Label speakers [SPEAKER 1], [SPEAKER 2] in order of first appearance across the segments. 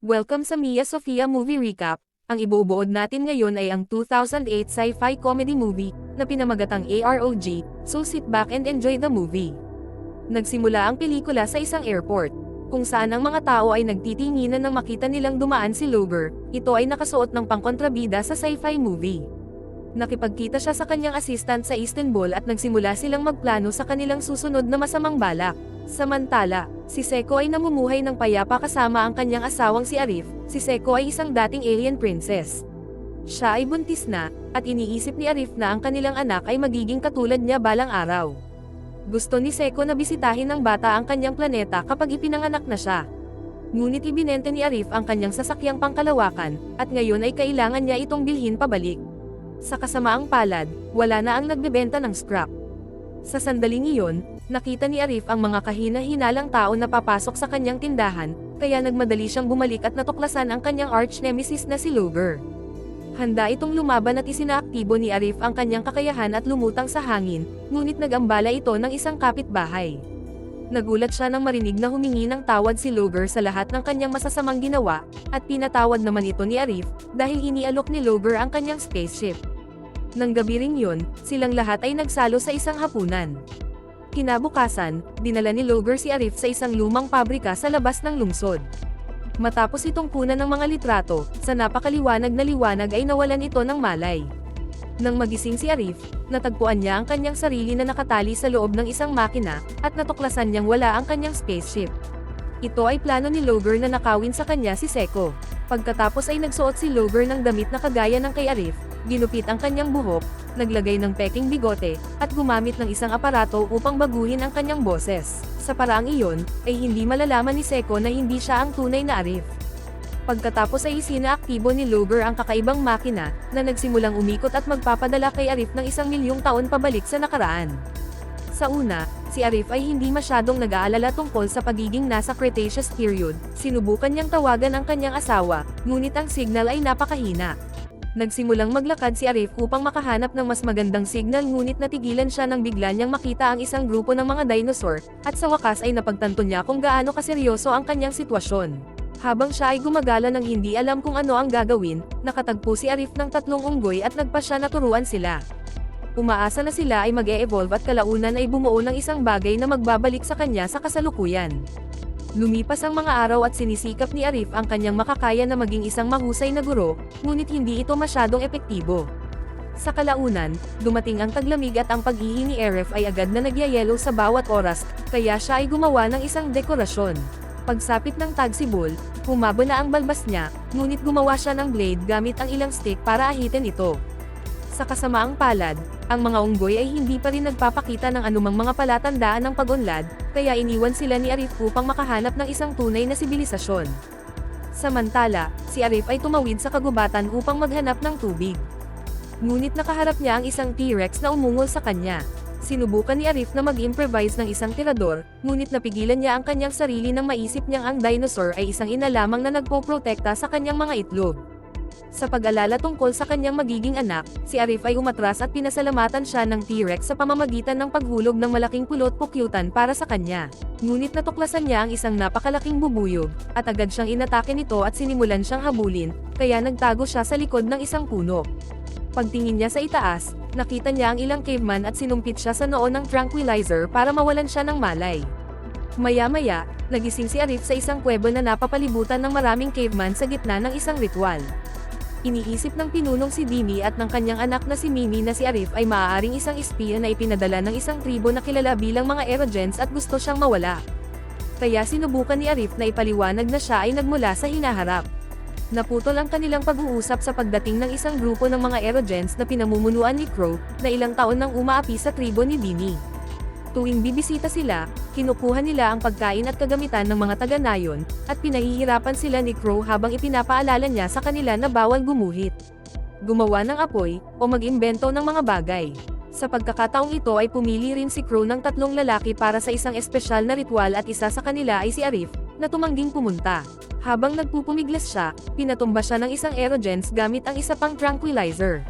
[SPEAKER 1] Welcome sa Mia Sofia Movie Recap. Ang ibubuod natin ngayon ay ang 2008 sci-fi comedy movie na pinamagatang AROG, so sit back and enjoy the movie. Nagsimula ang pelikula sa isang airport, kung saan ang mga tao ay nagtitinginan nang makita nilang dumaan si Luger, ito ay nakasuot ng pangkontrabida sa sci-fi movie. Nakipagkita siya sa kanyang assistant sa Istanbul at nagsimula silang magplano sa kanilang susunod na masamang balak. Samantala, si Seko ay namumuhay ng payapa kasama ang kanyang asawang si Arif, si Seko ay isang dating alien princess. Siya ay buntis na, at iniisip ni Arif na ang kanilang anak ay magiging katulad niya balang araw. Gusto ni Seko na bisitahin ng bata ang kanyang planeta kapag ipinanganak na siya. Ngunit ibinente ni Arif ang kanyang sasakyang pangkalawakan, at ngayon ay kailangan niya itong bilhin pabalik. Sa kasamaang palad, wala na ang nagbebenta ng scrap. Sa sandaling iyon, nakita ni Arif ang mga kahina-hinalang tao na papasok sa kanyang tindahan, kaya nagmadali siyang bumalik at natuklasan ang kanyang arch nemesis na si Luger. Handa itong lumaban at isinaaktibo ni Arif ang kanyang kakayahan at lumutang sa hangin, ngunit nagambala ito ng isang kapitbahay. Nagulat siya nang marinig na humingi ng tawad si Luger sa lahat ng kanyang masasamang ginawa, at pinatawad naman ito ni Arif, dahil inialok ni Luger ang kanyang spaceship. Nang gabi ring yun, silang lahat ay nagsalo sa isang hapunan. Kinabukasan, dinala ni Luger si Arif sa isang lumang pabrika sa labas ng lungsod. Matapos itong kunan ng mga litrato, sa napakaliwanag na liwanag ay nawalan ito ng malay. Nang magising si Arif, natagpuan niya ang kanyang sarili na nakatali sa loob ng isang makina, at natuklasan niyang wala ang kanyang spaceship. Ito ay plano ni Loger na nakawin sa kanya si Seko. Pagkatapos ay nagsuot si Loger ng damit na kagaya ng kay Arif, ginupit ang kanyang buhok, naglagay ng peking bigote, at gumamit ng isang aparato upang baguhin ang kanyang boses. Sa paraang iyon, ay hindi malalaman ni Seko na hindi siya ang tunay na Arif. Pagkatapos ay isinaaktibo ni Loger ang kakaibang makina, na nagsimulang umikot at magpapadala kay Arif ng isang milyong taon pabalik sa nakaraan. Sa una, si Arif ay hindi masyadong nag-aalala tungkol sa pagiging nasa Cretaceous period, sinubukan niyang tawagan ang kanyang asawa, ngunit ang signal ay napakahina. Nagsimulang maglakad si Arif upang makahanap ng mas magandang signal ngunit natigilan siya nang bigla niyang makita ang isang grupo ng mga dinosaur, at sa wakas ay napagtanto niya kung gaano kaseryoso ang kanyang sitwasyon. Habang siya ay gumagala ng hindi alam kung ano ang gagawin, nakatagpo si Arif ng tatlong unggoy at nagpa siya na turuan sila. Umaasa na sila ay mag-e-evolve at kalaunan ay bumuo ng isang bagay na magbabalik sa kanya sa kasalukuyan. Lumipas ang mga araw at sinisikap ni Arif ang kanyang makakaya na maging isang mahusay na guro, ngunit hindi ito masyadong epektibo. Sa kalaunan, dumating ang taglamig at ang pag-ihi ni Arif ay agad na nagyayelo sa bawat oras, kaya siya ay gumawa ng isang dekorasyon. Pagsapit ng tagsibol, humaba na ang balbas niya, ngunit gumawa siya ng blade gamit ang ilang stick para ahitin ito. Sa kasamaang palad, ang mga unggoy ay hindi pa rin nagpapakita ng anumang mga palatandaan ng pag-unlad, kaya iniwan sila ni Arif upang makahanap ng isang tunay na sibilisasyon. Samantala, si Arif ay tumawid sa kagubatan upang maghanap ng tubig. Ngunit nakaharap niya ang isang T-Rex na umungol sa kanya. Sinubukan ni Arif na mag-improvise ng isang tirador, ngunit napigilan niya ang kanyang sarili nang maisip niyang ang dinosaur ay isang ina lamang na nagpoprotekta sa kanyang mga itlog. Sa pag-alala tungkol sa kanyang magiging anak, si Arif ay umatras at pinasalamatan siya ng T-Rex sa pamamagitan ng paghulog ng malaking pulot pukyutan para sa kanya. Ngunit natuklasan niya ang isang napakalaking bubuyog, at agad siyang inatake nito at sinimulan siyang habulin, kaya nagtago siya sa likod ng isang puno. Pagtingin niya sa itaas, nakita niya ang ilang caveman at sinumpit siya sa noo ng tranquilizer para mawalan siya ng malay. Maya-maya, nagising si Arif sa isang kuweba na napapalibutan ng maraming caveman sa gitna ng isang ritual. Iniisip ng pinunong si Dimi at ng kanyang anak na si Mimi na si Arif ay maaaring isang espiya na ipinadala ng isang tribo na kilala bilang mga erogens at gusto siyang mawala. Kaya sinubukan ni Arif na ipaliwanag na siya ay nagmula sa hinaharap. Naputol ang kanilang pag-uusap sa pagdating ng isang grupo ng mga erogens na pinamumunuan ni Crow, na ilang taon nang umaapi sa tribo ni Dimi. Tuwing bibisita sila, kinukuha nila ang pagkain at kagamitan ng mga taga-nayon, at pinahihirapan sila ni Crow habang ipinapaalala niya sa kanila na bawal gumuhit. Gumawa ng apoy, o mag-imbento ng mga bagay. Sa pagkakataong ito ay pumili rin si Crow ng tatlong lalaki para sa isang espesyal na ritual at isa sa kanila ay si Arif, na tumangging pumunta. Habang nagpupumiglas siya, pinatumba siya ng isang aerogens gamit ang isa pang tranquilizer.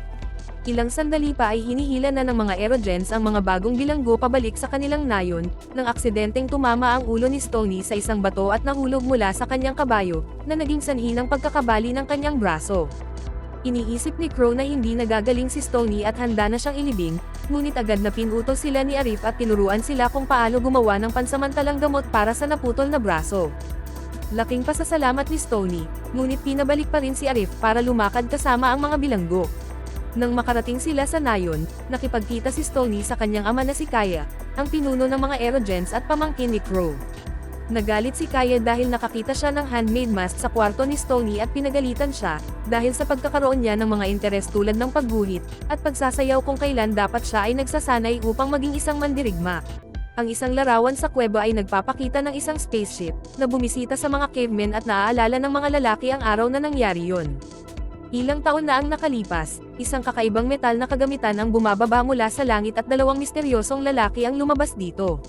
[SPEAKER 1] Ilang sandali pa ay hinihila na ng mga aerogens ang mga bagong bilanggo pabalik sa kanilang nayon, nang aksidenteng tumama ang ulo ni Stony sa isang bato at nahulog mula sa kanyang kabayo, na naging sanhi ng pagkakabali ng kanyang braso. Iniisip ni Crow na hindi nagagaling si Stony at handa na siyang ilibing, ngunit agad na pinutos sila ni Arif at tinuruan sila kung paano gumawa ng pansamantalang gamot para sa naputol na braso. Laking pasasalamat ni Stony, ngunit pinabalik pa rin si Arif para lumakad kasama ang mga bilanggo. Nang makarating sila sa nayon, nakipagkita si Stony sa kanyang ama na si Kaya, ang pinuno ng mga aerogens at pamangkin ni Crow. Nagalit si Kaya dahil nakakita siya ng handmade mask sa kwarto ni Stony at pinagalitan siya, dahil sa pagkakaroon niya ng mga interes tulad ng pagguhit, at pagsasayaw kung kailan dapat siya ay nagsasanay upang maging isang mandirigma. Ang isang larawan sa kuweba ay nagpapakita ng isang spaceship, na bumisita sa mga cavemen at naaalala ng mga lalaki ang araw na nangyari yon. Ilang taon na ang nakalipas, isang kakaibang metal na kagamitan ang bumababa mula sa langit at dalawang misteryosong lalaki ang lumabas dito.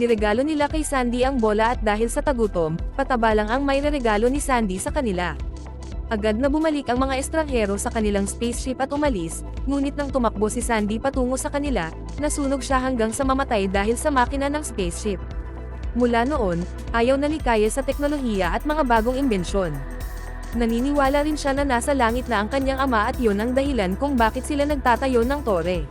[SPEAKER 1] Niregalo nila kay Sandy ang bola at dahil sa tagutom, pataba lang ang may regalo ni Sandy sa kanila. Agad na bumalik ang mga estranghero sa kanilang spaceship at umalis, ngunit nang tumakbo si Sandy patungo sa kanila, nasunog siya hanggang sa mamatay dahil sa makina ng spaceship. Mula noon, ayaw na ni Kaya sa teknolohiya at mga bagong imbensyon. Naniniwala rin siya na nasa langit na ang kanyang ama at yun ang dahilan kung bakit sila nagtatayo ng tore.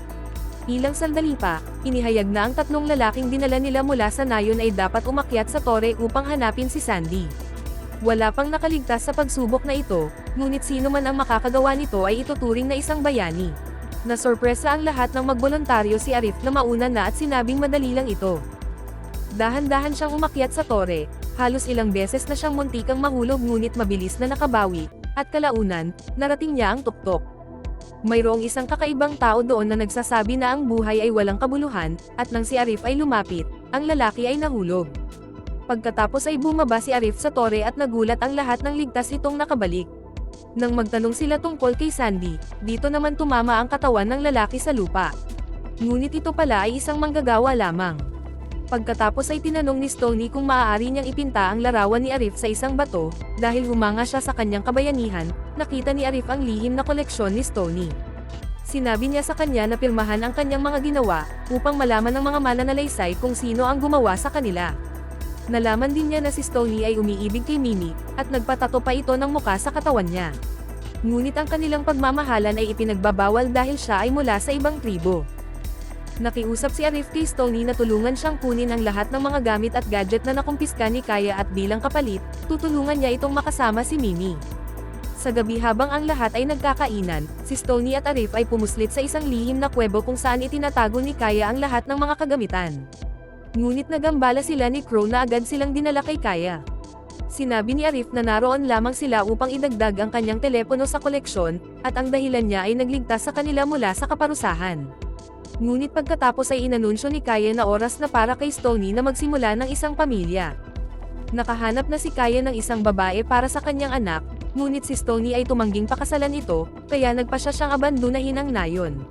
[SPEAKER 1] Ilang sandali pa, inihayag na ang tatlong lalaking dinala nila mula sa nayon ay dapat umakyat sa tore upang hanapin si Sandy. Wala pang nakaligtas sa pagsubok na ito, ngunit sino man ang makakagawa nito ay ituturing na isang bayani. Nasorpresa ang lahat ng magbolontaryo si Arif na mauna na at sinabing madali lang ito. Dahan-dahan siyang umakyat sa tore, halos ilang beses na siyang muntikang mahulog ngunit mabilis na nakabawi, at kalaunan, narating niya ang tuktok. Mayroong isang kakaibang tao doon na nagsasabi na ang buhay ay walang kabuluhan, at nang si Arif ay lumapit, ang lalaki ay nahulog. Pagkatapos ay bumaba si Arif sa tore at nagulat ang lahat ng ligtas itong nakabalik. Nang magtanong sila tungkol kay Sandy, dito naman tumama ang katawan ng lalaki sa lupa. Ngunit ito pala ay isang manggagawa lamang. Pagkatapos ay tinanong ni Stony kung maaari niyang ipinta ang larawan ni Arif sa isang bato, dahil humanga siya sa kanyang kabayanihan, nakita ni Arif ang lihim na koleksyon ni Stony. Sinabi niya sa kanya na pirmahan ang kanyang mga ginawa, upang malaman ng mga mananalaysay kung sino ang gumawa sa kanila. Nalaman din niya na si Stony ay umiibig kay Mimi, at nagpatato pa ito ng muka sa katawan niya. Ngunit ang kanilang pagmamahalan ay ipinagbabawal dahil siya ay mula sa ibang tribo. Nakiusap si Arif kay Stony na tulungan siyang kunin ang lahat ng mga gamit at gadget na nakumpiska ni Kaya at bilang kapalit, tutulungan niya itong makasama si Mimi. Sa gabi habang ang lahat ay nagkakainan, si Stony at Arif ay pumuslit sa isang lihim na kwebo kung saan itinatago ni Kaya ang lahat ng mga kagamitan. Ngunit nagambala sila ni Crow na agad silang dinala kay Kaya. Sinabi ni Arif na naroon lamang sila upang idagdag ang kanyang telepono sa koleksyon, at ang dahilan niya ay nagligtas sa kanila mula sa kaparusahan. Ngunit pagkatapos ay inanunsyo ni Kaya na oras na para kay Stony na magsimula ng isang pamilya. Nakahanap na si Kaya ng isang babae para sa kanyang anak, ngunit si Stony ay tumangging pakasalan ito, kaya nagpa siya siyang abandunahin ang nayon.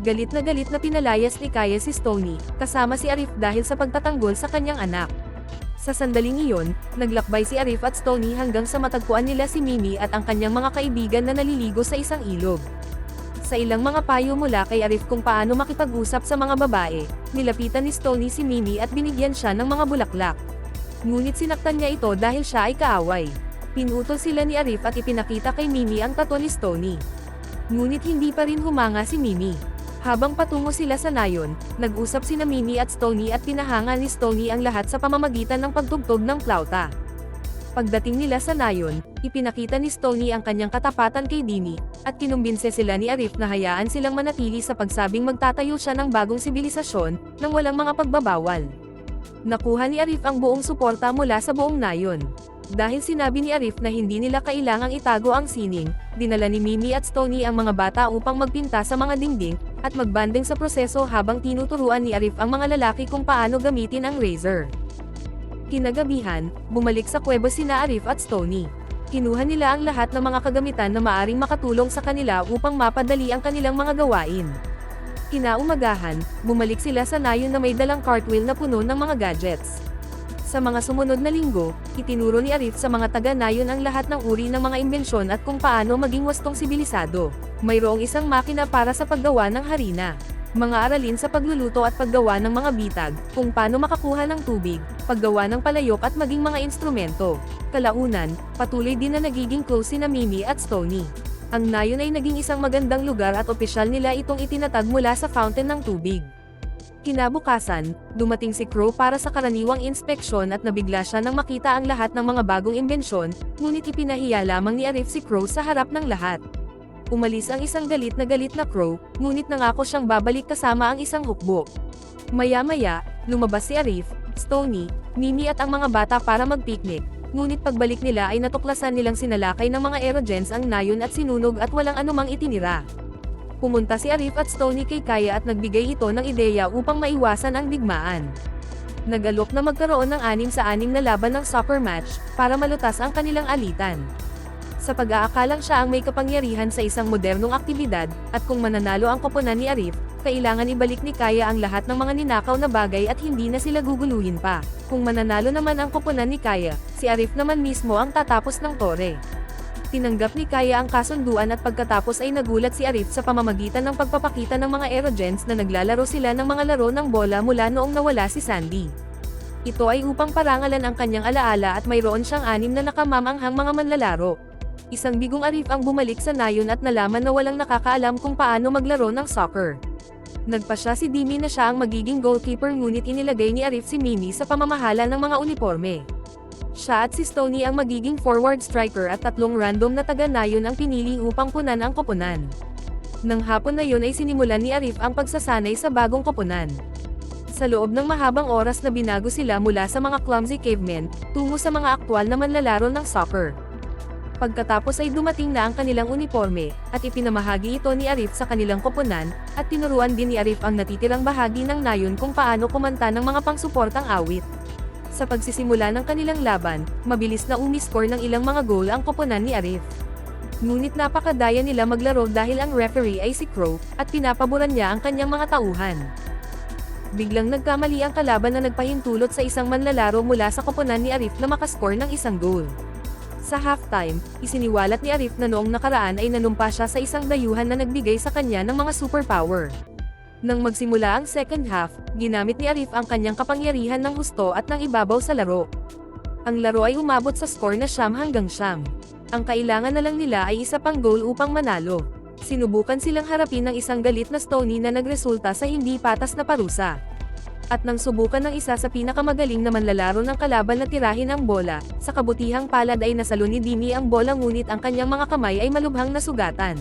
[SPEAKER 1] Galit na galit na pinalayas ni Kaya si Stony, kasama si Arif dahil sa pagtatanggol sa kanyang anak. Sa sandaling iyon, naglakbay si Arif at Stony hanggang sa matagpuan nila si Mimi at ang kanyang mga kaibigan na naliligo sa isang ilog sa ilang mga payo mula kay Arif kung paano makipag-usap sa mga babae, nilapitan ni Stony si Mimi at binigyan siya ng mga bulaklak. Ngunit sinaktan niya ito dahil siya ay kaaway. Pinutol sila ni Arif at ipinakita kay Mimi ang tato ni Stony. Ngunit hindi pa rin humanga si Mimi. Habang patungo sila sa nayon, nag-usap sina Mimi at Stony at pinahanga ni Stony ang lahat sa pamamagitan ng pagtugtog ng flauta. Pagdating nila sa nayon, ipinakita ni Stony ang kanyang katapatan kay Dini, at kinumbinse sila ni Arif na hayaan silang manatili sa pagsabing magtatayo siya ng bagong sibilisasyon, nang walang mga pagbabawal. Nakuha ni Arif ang buong suporta mula sa buong nayon. Dahil sinabi ni Arif na hindi nila kailangang itago ang sining, dinala ni Mimi at Stony ang mga bata upang magpinta sa mga dingding, at magbanding sa proseso habang tinuturuan ni Arif ang mga lalaki kung paano gamitin ang razor. Kinagabihan, bumalik sa kuweba sina Arif at Stony. Kinuha nila ang lahat ng mga kagamitan na maaring makatulong sa kanila upang mapadali ang kanilang mga gawain. Kinaumagahan, bumalik sila sa nayon na may dalang cartwheel na puno ng mga gadgets. Sa mga sumunod na linggo, itinuro ni Arif sa mga taga-nayon ang lahat ng uri ng mga imbensyon at kung paano maging wastong sibilisado. Mayroong isang makina para sa paggawa ng harina. Mga aralin sa pagluluto at paggawa ng mga bitag, kung paano makakuha ng tubig, paggawa ng palayok at maging mga instrumento. Kalaunan, patuloy din na nagiging close si na Mimi at Stony. Ang nayon ay naging isang magandang lugar at opisyal nila itong itinatag mula sa fountain ng tubig. Kinabukasan, dumating si Crow para sa karaniwang inspeksyon at nabigla siya nang makita ang lahat ng mga bagong imbensyon, ngunit ipinahiya lamang ni Arif si Crow sa harap ng lahat. Umalis ang isang galit na galit na Crow, ngunit nangako siyang babalik kasama ang isang hukbo. Maya-maya, lumabas si Arif, Stony, Mimi at ang mga bata para mag-picnic, ngunit pagbalik nila ay natuklasan nilang sinalakay ng mga aerogens ang nayon at sinunog at walang anumang itinira. Pumunta si Arif at Stony kay Kaya at nagbigay ito ng ideya upang maiwasan ang digmaan. Nagalok na magkaroon ng anim sa anim na laban ng soccer match, para malutas ang kanilang alitan. Sa pag-aakalang siya ang may kapangyarihan sa isang modernong aktibidad, at kung mananalo ang koponan ni Arif, kailangan ibalik ni Kaya ang lahat ng mga ninakaw na bagay at hindi na sila guguluhin pa. Kung mananalo naman ang koponan ni Kaya, si Arif naman mismo ang tatapos ng tore. Tinanggap ni Kaya ang kasunduan at pagkatapos ay nagulat si Arif sa pamamagitan ng pagpapakita ng mga aerogens na naglalaro sila ng mga laro ng bola mula noong nawala si Sandy. Ito ay upang parangalan ang kanyang alaala at mayroon siyang anim na nakamamanghang mga manlalaro. Isang bigong Arif ang bumalik sa nayon at nalaman na walang nakakaalam kung paano maglaro ng soccer. Nagpasya si Dimi na siya ang magiging goalkeeper ngunit inilagay ni Arif si Mimi sa pamamahala ng mga uniforme. Siya at si Stony ang magiging forward striker at tatlong random na taga-nayon ang pinili upang punan ang koponan. Nang hapon na yun ay sinimulan ni Arif ang pagsasanay sa bagong koponan. Sa loob ng mahabang oras na binago sila mula sa mga clumsy cavemen, tungo sa mga aktwal na manlalaro ng soccer. Pagkatapos ay dumating na ang kanilang uniforme, at ipinamahagi ito ni Arif sa kanilang koponan, at tinuruan din ni Arif ang natitirang bahagi ng nayon kung paano kumanta ng mga pangsuportang awit. Sa pagsisimula ng kanilang laban, mabilis na umiscore ng ilang mga goal ang koponan ni Arif. Ngunit napakadaya nila maglaro dahil ang referee ay si Crow, at pinapaboran niya ang kanyang mga tauhan. Biglang nagkamali ang kalaban na nagpahintulot sa isang manlalaro mula sa koponan ni Arif na makascore ng isang goal. Sa halftime, isiniwalat ni Arif na noong nakaraan ay nanumpa siya sa isang dayuhan na nagbigay sa kanya ng mga superpower. Nang magsimula ang second half, ginamit ni Arif ang kanyang kapangyarihan ng gusto at ng ibabaw sa laro. Ang laro ay umabot sa score na siyam hanggang siyam. Ang kailangan na lang nila ay isa pang goal upang manalo. Sinubukan silang harapin ng isang galit na Stony na nagresulta sa hindi patas na parusa at nang subukan ng isa sa pinakamagaling na manlalaro ng kalaban na tirahin ang bola, sa kabutihang palad ay nasalo ni Dimi ang bola ngunit ang kanyang mga kamay ay malubhang nasugatan.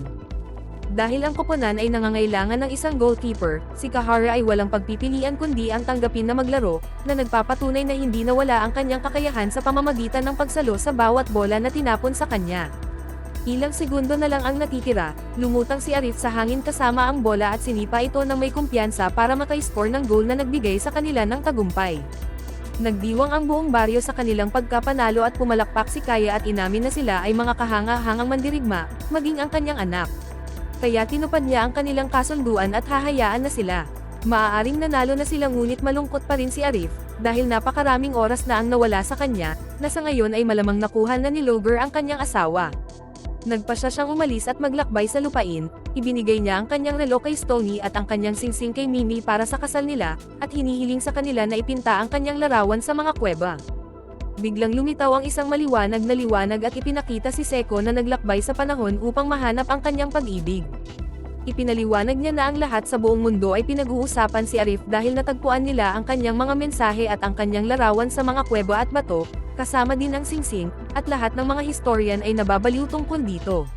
[SPEAKER 1] Dahil ang koponan ay nangangailangan ng isang goalkeeper, si Kahara ay walang pagpipilian kundi ang tanggapin na maglaro, na nagpapatunay na hindi nawala ang kanyang kakayahan sa pamamagitan ng pagsalo sa bawat bola na tinapon sa kanya. Ilang segundo na lang ang natitira, lumutang si Arif sa hangin kasama ang bola at sinipa ito ng may kumpiyansa para maka-score ng goal na nagbigay sa kanila ng tagumpay. Nagdiwang ang buong baryo sa kanilang pagkapanalo at pumalakpak si Kaya at inamin na sila ay mga kahanga-hangang mandirigma, maging ang kanyang anak. Kaya tinupad niya ang kanilang kasunduan at hahayaan na sila. Maaaring nanalo na sila ngunit malungkot pa rin si Arif, dahil napakaraming oras na ang nawala sa kanya, na sa ngayon ay malamang nakuha na ni Lover ang kanyang asawa. Nagpasya siyang umalis at maglakbay sa lupain, ibinigay niya ang kanyang relo kay Stony at ang kanyang singsing kay Mimi para sa kasal nila, at hinihiling sa kanila na ipinta ang kanyang larawan sa mga kuweba. Biglang lumitaw ang isang maliwanag na liwanag at ipinakita si Seko na naglakbay sa panahon upang mahanap ang kanyang pag-ibig. Ipinaliwanag niya na ang lahat sa buong mundo ay pinag-uusapan si Arif dahil natagpuan nila ang kanyang mga mensahe at ang kanyang larawan sa mga kuweba at bato, kasama din ang singsing, at lahat ng mga historian ay nababaliw tungkol dito.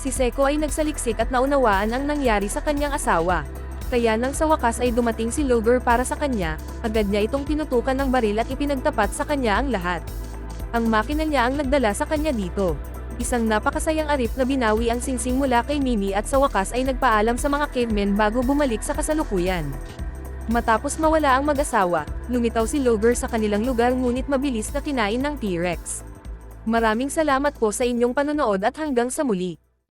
[SPEAKER 1] Si Seko ay nagsaliksik at naunawaan ang nangyari sa kanyang asawa. Kaya nang sa wakas ay dumating si Loger para sa kanya, agad niya itong tinutukan ng baril at ipinagtapat sa kanya ang lahat. Ang makina niya ang nagdala sa kanya dito. Isang napakasayang arif na binawi ang singsing mula kay Mimi at sa wakas ay nagpaalam sa mga cavemen bago bumalik sa kasalukuyan. Matapos mawala ang mag-asawa, lumitaw si Loger sa kanilang lugar ngunit mabilis na kinain ng T-Rex. Maraming salamat po sa inyong panonood at hanggang sa muli.